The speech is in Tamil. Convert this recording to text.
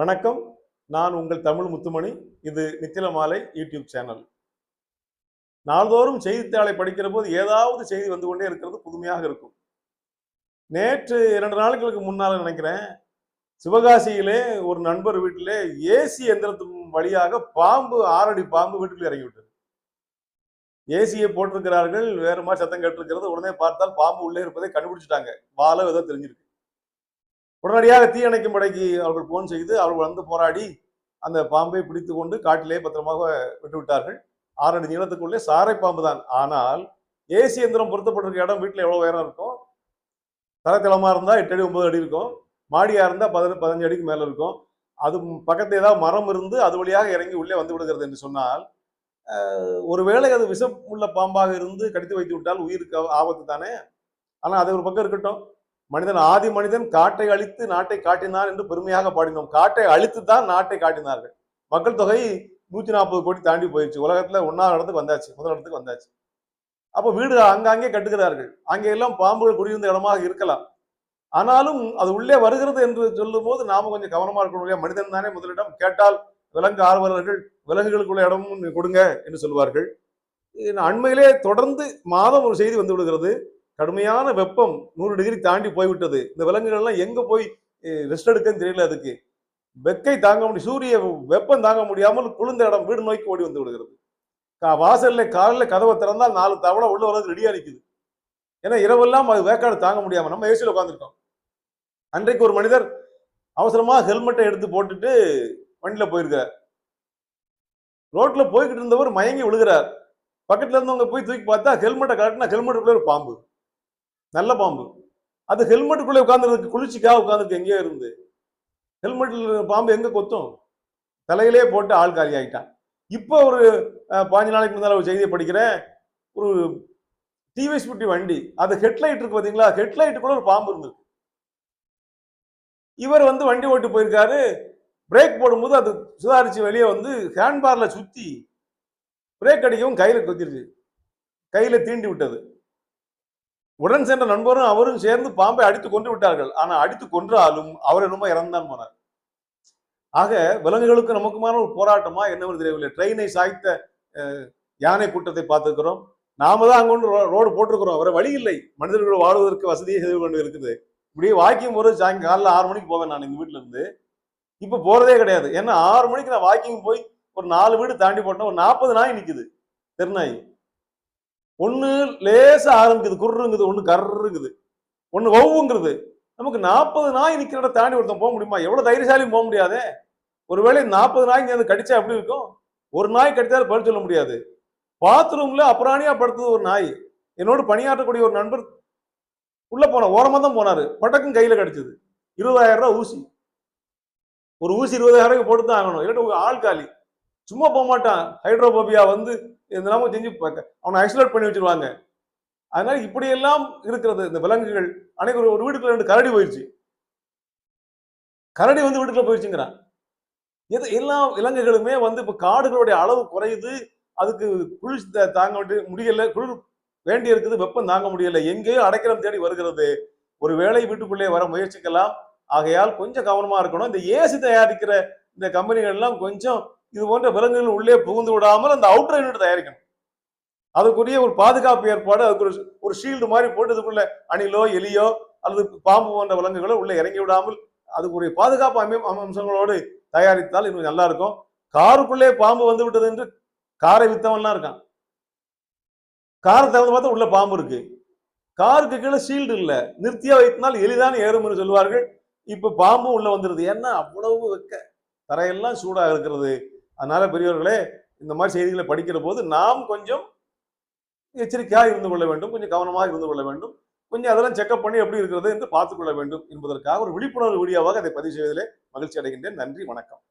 வணக்கம். நான் உங்கள் தமிழ் முத்துமணி. இது நித்தில மாலை யூடியூப் சேனல். நாள்தோறும் செய்தித்தாளை படிக்கிற போது ஏதாவது செய்தி வந்து கொண்டே இருக்கிறது புதுமையாக இருக்கும். நேற்று இரண்டு நாட்களுக்கு முன்னால் நினைக்கிறேன் சிவகாசியிலே ஒரு நண்பர் வீட்டிலே ஏசி எந்திரத்தின் வழியாக பாம்பு ஆறடி பாம்பு வீட்டுக்குள்ளே இறங்கிவிட்டது ஏசியை போட்டிருக்கிறார்கள் வேறு மாதிரி சத்தம் கேட்டிருக்கிறது உடனே பார்த்தால் பாம்பு உள்ளே இருப்பதை கண்டுபிடிச்சிட்டாங்க. வாழ ஏதோ தெரிஞ்சிருக்கு. உடனடியாக தீயணைக்கும் படைக்கு அவர்கள் போன் செய்து அவர்கள் வந்து போராடி அந்த பாம்பை பிடித்து கொண்டு காட்டிலே பத்திரமாக விட்டுவிட்டார்கள். ஆறடி நீளத்துக்குள்ளே சாரை பாம்பு தான். ஆனால் ஏசி எந்திரம் பொருத்தப்பட்டிருக்க இடம் வீட்டில் எவ்வளோ உயரம் இருக்கும் தரத்தளமாக இருந்தால் எட்டு அடி ஒன்பது அடி இருக்கும். மாடியாக இருந்தால் பதின பதினஞ்சு அடிக்கு மேலே இருக்கும். அது பக்கத்தில் ஏதாவது மரம் இருந்து அது வழியாக இறங்கி உள்ளே வந்து விடுகிறது என்று சொன்னால் ஒருவேளை அது விஷம் உள்ள பாம்பாக இருந்து கடித்து வைத்து விட்டால் உயிருக்கு ஆபத்து தானே? ஆனால் அது ஒரு பக்கம் இருக்கட்டும். மனிதன் ஆதி மனிதன் காட்டை அழித்து நாட்டை காட்டினான் என்று பெருமையாக பாடினோம். காட்டை அழித்து தான் நாட்டை காட்டினார்கள். மக்கள் தொகை நூற்றி நாற்பது கோடி தாண்டி போயிடுச்சு. உலகத்துல ஒன்றாவது இடத்துக்கு வந்தாச்சு. முதல் இடத்துக்கு வந்தாச்சு. அப்போ வீடு அங்கங்கே கட்டுகிறார்கள். அங்கே எல்லாம் பாம்புகள் குடியிருந்த இடமாக இருக்கலாம். ஆனாலும் அது உள்ளே வருகிறது என்று சொல்லும் போது நாம கொஞ்சம் கவனமா இருக்கணும் மனிதன் தானே முதலிடம். கேட்டால் விலங்கு ஆர்வலர்கள் விலங்குகளுக்குள்ள இடமும் கொடுங்க என்று சொல்வார்கள். அண்மையிலே தொடர்ந்து மாதம் ஒரு செய்தி வந்து விடுகிறது. கடுமையான வெப்பம் நூறு டிகிரி தாண்டி போய்விட்டது. இந்த விலங்குகள்லாம் எங்க போய் ரெஸ்ட் எடுக்கன்னு தெரியல அதுக்கு. வெக்கை தாங்க முடியும் சூரிய வெப்பம் தாங்க முடியாமல் குளிர்ந்த இடம் வீடு நோக்கி ஓடி வந்து விடுகிறது. கா- வாசல்ல காலில் கதவை திறந்தால் நாலு தவளை உள்ள வரது ரெடியா நிற்குது ஏன்னா இரவெல்லாம் அது வேக்காடு தாங்க முடியாம நம்ம ஏசியில் உட்காந்துருக்கோம் அன்றைக்கு ஒரு மனிதர் அவசரமா ஹெல்மெட்டை எடுத்து போட்டுட்டு வண்டியில் போயிருக்கார் ரோட்ல போய்கிட்டு இருந்தவர் மயங்கி விழுகிறார். பக்கத்துல இருந்தவங்க போய் தூக்கி பார்த்தா ஹெல்மெட்டை காட்டினா ஹெல்மெட்டுக்குள்ள ஒரு பாம்பு. நல்ல பாம்பு. அது ஹெல்மெட்டுக்குள்ளே உட்காந்துருக்கு குளிர்ச்சிக்காக உட்காந்துருக்கு எங்கேயோ இருந்து. ஹெல்மெட்டில் பாம்பு எங்கே கொத்தும்? தலையிலே போட்டு ஆள் காலி ஆகிட்டான் இப்போ ஒரு பாஞ்சு நாளைக்கு முன்னால் ஒரு செய்தியை படிக்கிறேன். ஒரு டிவிஎஸ் பிப்டி வண்டி அது ஹெட்லைட் இருக்கு பார்த்தீங்களா ஹெட்லைட்டுக்குள்ள ஒரு பாம்பு இருந்திருக்கு. இவர் வந்து வண்டி ஓட்டு போயிருக்காரு. பிரேக் போடும்போது அது சுதாரிச்சு வெளியே வந்து ஹேண்ட்பாரில் சுற்றி பிரேக் அடிக்கவும் கையில் கொத்திருச்சு. கையில் தீண்டி விட்டது. உடன் சென்ற நண்பரும் அவரும் சேர்ந்து பாம்பை அடித்து கொண்டு விட்டார்கள். ஆனா அடித்து கொன்றாலும் அவர் என்னமோ இறந்தான் போனார். ஆக விலங்குகளுக்கு நமக்குமான ஒரு போராட்டமா என்னவென்று தெரியவில்லை. ட்ரெயினை சாய்த்த அஹ், யானை கூட்டத்தை பார்த்துக்கிறோம் நாம தான் அங்க ஒன்று ரோடு போட்டிருக்கிறோம். வேற வழி இல்லை. மனிதர்கள் வாழ்வதற்கு வசதியை செய்து கொண்டு இருக்குது இப்படியே வாக்கிங் போறது சாயங்காலம் காலைல ஆறு மணிக்கு போவேன் நான் எங்க வீட்டுல இருந்து இப்ப போறதே கிடையாது. ஏன்னா ஆறு மணிக்கு நான் வாக்கிங் போய் ஒரு நாலு வீடு தாண்டி போட்டேன் ஒரு நாற்பது நாய் நிக்குது. தெருநாய். ஒன்று லேசாக ஆரம்பிக்குது குர்ருங்குது ஒன்று கர்ருங்குது ஒன்று ஒவ்வுங்கிறது நமக்கு நாற்பது நாய் நிற்கிற இடம் தாண்டி ஒருத்தன் போக முடியுமா? எவ்வளோ தைரியசாலியும் போக முடியாதே. ஒருவேளை நாற்பது நாய் சேர்ந்து கடிச்சா எப்படி இருக்கும்? ஒரு நாய் கடிச்சாலும் பதில் சொல்ல முடியாது. பாத்ரூம்ல அப்புறாணியா படுத்தது ஒரு நாய். என்னோடு பணியாற்றக்கூடிய ஒரு நண்பர் உள்ள போன ஓரமாக தான் போனார். பட்டக்கும் கையில் கிடச்சிது. இருபதாயிரம் ரூபா ஊசி. ஒரு ஊசி இருபதாயிரம் ரூபாய்க்கு போட்டு தான் ஆகணும். இல்லாட்டி ஆள் காலி. சும்மா போக மாட்டான். ஹைட்ரோபோபியா வந்து இதெல்லாம செஞ்சு அவனை ஐசோலேட் பண்ணி வச்சிருவாங்க. அதனால இப்படியெல்லாம் இருக்கிறது இந்த விலங்குகள் அன்னைக்கு ஒரு- ஒரு வீட்டுக்குள்ள ரெண்டு கரடி போயிடுச்சு கரடி வந்து வீட்டுக்குள்ள போயிடுச்சுங்கிறான் எது எல்லா விலங்குகளுமே வந்து இப்போ காடுகளுடைய அளவு குறையுது. அதுக்கு குளிர் த- தாங்க வேண்டிய- முடியல. குளிர் வேண்டி இருக்குது வெப்பம் தாங்க முடியல. எங்கேயோ அடைக்கலம் தேடி வருகிறது. ஒரு வேலை வீட்டுக்குள்ளே வர முயற்சிக்கலாம். ஆகையால் கொஞ்சம் கவனமா இருக்கணும். இந்த ஏசி தயாரிக்கிற இந்த கம்பெனிகள் எல்லாம் கொஞ்சம் இது போன்ற விலங்குகள் உள்ளே புகுந்து விடாமல் அந்த அவுட்டர் யூனிட் தயாரிக்கணும். அதுக்குரிய ஒரு பாதுகாப்பு ஏற்பாடு அதுக்கு ஒரு ஒரு ஷீல்டு மாதிரி போட்டு இதுக்குள்ள அணிலோ எலியோ அல்லது பாம்பு போன்ற விலங்குகளோ உள்ளே இறங்கி விடாமல் அதுக்குரிய பாதுகாப்பு அமை அம்சங்களோடு தயாரித்தால் இன்னும் நல்லா இருக்கும். காருக்குள்ளே பாம்பு வந்து விட்டது என்று காரை வித்தவன்லாம் இருக்கான். காரை திறந்து பார்த்தா உள்ள பாம்பு இருக்கு. காருக்கு கீழே ஷீல்டு இல்லை. நிறுத்தியா வைத்தினால் எளிதான ஏறும்னு சொல்லுவார்கள். இப்போ பாம்பும் உள்ள வந்துருது. ஏன்னா அவ்வளவு வெக்க. தரையெல்லாம் சூடாக இருக்கிறது. அதனால பெரியவர்களே இந்த மாதிரி செய்திகளை படிக்கிற போது நாம் கொஞ்சம் எச்சரிக்கையாக இருந்து கொள்ள வேண்டும் கொஞ்சம் கவனமாக இருந்து கொள்ள வேண்டும். கொஞ்சம் அதெல்லாம் செக்அப் பண்ணி எப்படி இருக்கிறது என்று பார்த்துக்கொள்ள வேண்டும் என்பதற்காக ஒரு விழிப்புணர்வு வீடியோவாக அதை பதிவு செய்வதிலே மகிழ்ச்சி அடைகின்றேன். நன்றி வணக்கம்.